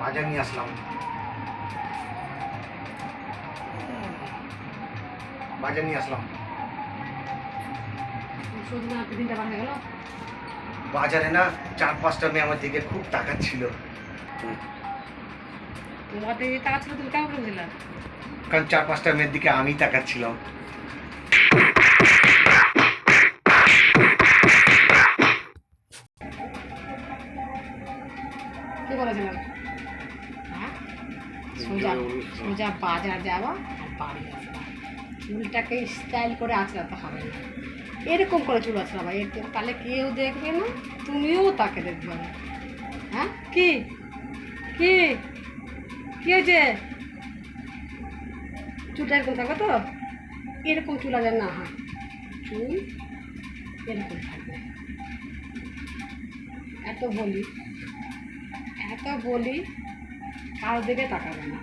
বাজার নিয়ে আসলাম। বাজার নিয়ে আসলাম। বাজারে না চার পাঁচটা মেয়ে আমার দিকে খুব তাকাচ্ছিল। কারণ চার পাঁচটা মেয়ের দিকে আমি তাকাচ্ছিলাম। কি বলেছিলাম সোজা সোজা বাজার যাওয়া আর বাড়ি চুলটাকে স্টাইল করে আঁচড়াতে হবে। না এরকম করে চুল আঁচড়াবা এরকম তাহলে কেউ দেখবে না, তুমিও তাকে দেখবে না। হ্যাঁ? কি? কি? কি হয়েছে? চুলটা এরকম থাকবে তো? এরকম চুল আর না, হয়। চুল এরকম থাকবে। এত বলি এত বলি কারোর দিকে তাকাবে না।